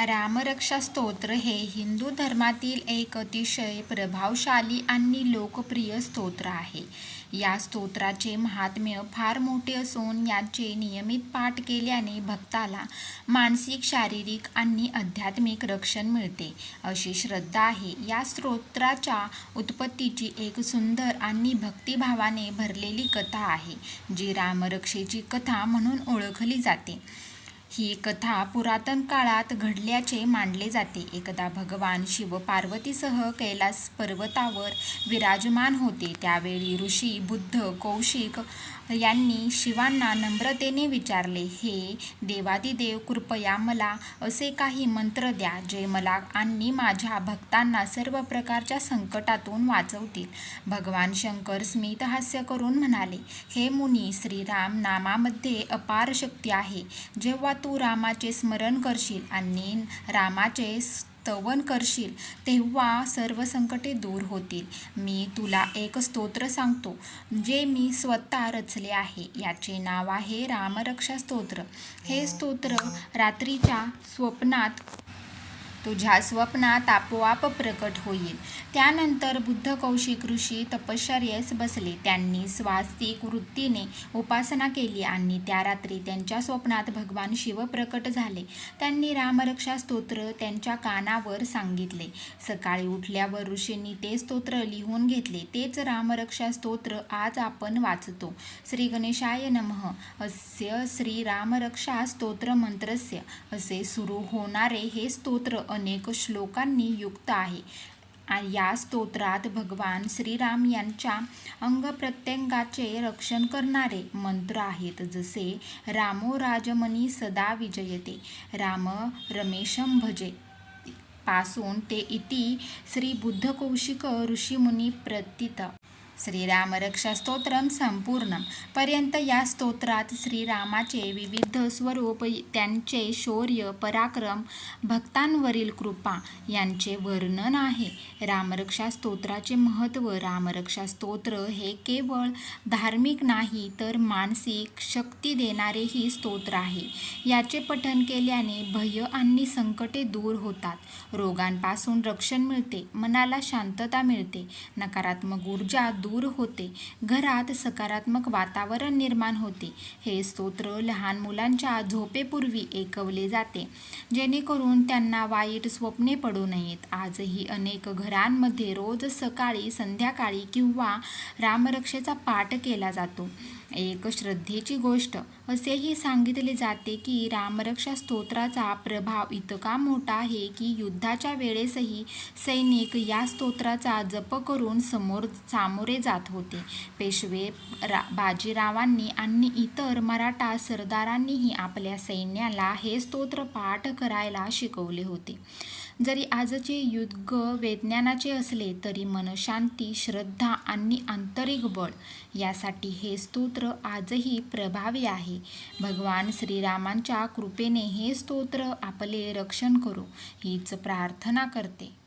रामरक्षा स्तोत्र हे हिंदू धर्मातील एक अतिशय प्रभावशाली आणि लोकप्रिय स्तोत्र आहे. या स्तोत्राचे महात्म्य फार मोठे असून याचे नियमित पाठ केल्याने भक्ताला मानसिक शारीरिक आणि आध्यात्मिक रक्षण मिळते. अशी श्रद्धा आहे. या स्तोत्राच्या उत्पत्तीची एक सुंदर आणि भक्तिभावाने भरलेली कथा आहे जी रामरक्षेची कथा म्हणून ओळखली जाते. ही कथा पुरातन काळात घडल्याचे मानले जाते. एकदा भगवान शिव पार्वतीसह कैलास पर्वतावर विराजमान होते. त्यावेळी ऋषी बुद्ध कौशिक यांनी शिवांना नम्रतेने विचारले हे देवादिदेव कृपया मला असे काही मंत्र द्या जे मला आणि माझ्या भक्तांना सर्व प्रकारच्या संकटातून वाचवतील. भगवान शंकर स्मित हास्य करून म्हणाले हे मुनी श्रीराम नामामध्ये अपार शक्ती आहे. जेव्हा तू रामाचे स्मरण करशील आणि रामाचे स्तवन करशील तेव्हा सर्व संकटे दूर होतील. मी तुला एक स्तोत्र सांगतो जे मी स्वतः रचले आहे. याचे नाव आहे रामरक्षा स्तोत्र. हे स्तोत्र रात्रीच्या स्वप्नात तुझ्या स्वप्नात आपोआप प्रकट होईल. त्यानंतर बुद्ध कौशिक ऋषी तपश्चर्येस बसले. त्यांनी स्वास्तिक वृत्तीने उपासना केली आणि त्या रात्री त्यांच्या स्वप्नात भगवान शिव प्रकट झाले. त्यांनी रामरक्षा स्तोत्र त्यांच्या कानावर सांगितले. सकाळी उठल्यावर ऋषींनी ते स्तोत्र लिहून घेतले. तेच रामरक्षा स्तोत्र आज आपण वाचतो. श्री गणेशाय नमः. अस्य श्री रामरक्षा स्तोत्र मंत्रस्य. असे सुरू होणारे हे स्तोत्र अनेक श्लोकांनी युक्त आहे. या स्तोत्रात भगवान श्रीराम यांच्या अंगप्रत्यंगाचे रक्षण करणारे मंत्र आहेत जसे रामो राजमनी सदा विजयते राम रमेशम भजे पासून ते इति श्री बुद्ध कौशिक ऋषीमुनी प्रतीत. श्रीरामरक्षा स्तोत्रम संपूर्ण. पर्यंत या स्तोत्रात श्रीरामाचे विविध स्वरूप त्यांचे शौर्य पराक्रम भक्तांवरील कृपा यांचे वर्णन आहे. रामरक्षा स्तोत्राचे महत्त्व रामरक्षा स्तोत्र हे केवळ धार्मिक नाही तर मानसिक शक्ती देणारेही स्तोत्र आहे. याचे पठन केल्याने भय आणि संकटे दूर होतात. रोगांपासून रक्षण मिळते मनाला शांतता मिळते नकारात्मक ऊर्जा दूर होते. घरात सकारात्मक वातावरण निर्माण होते. हे स्तोत्र लहान मुलांच्या झोपेपूर्वी ऐकवले जाते. जेणेकरून त्यांना वाईट स्वप्ने पडू नयेत. आजही अनेक घरांमध्ये रोज सकाळी संध्याकाळी किंवा रामरक्षेचा पाठ केला जातो. एक श्रद्धेची गोष्ट असेही सांगितले जाते की रामरक्षा स्तोत्राचा प्रभाव इतका मोठा आहे की युद्धाच्या वेळेसही सैनिक या स्तोत्राचा जप करून समोर सामोरे जात होते. पेशवे रा बाजीरावांनी आणि इतर मराठा सरदारांनीही आपल्या सैन्याला हे स्तोत्र पाठ करायला शिकवले होते. जरी आजचे युद्ध विज्ञानाचे असले तरी मनशांती श्रद्धा आणि आंतरिक बळ यासाठी हे स्तोत्र आजही प्रभावी आहे. भगवान श्रीरामांच्या कृपेने हे स्तोत्र आपले रक्षण करू हीच प्रार्थना करते.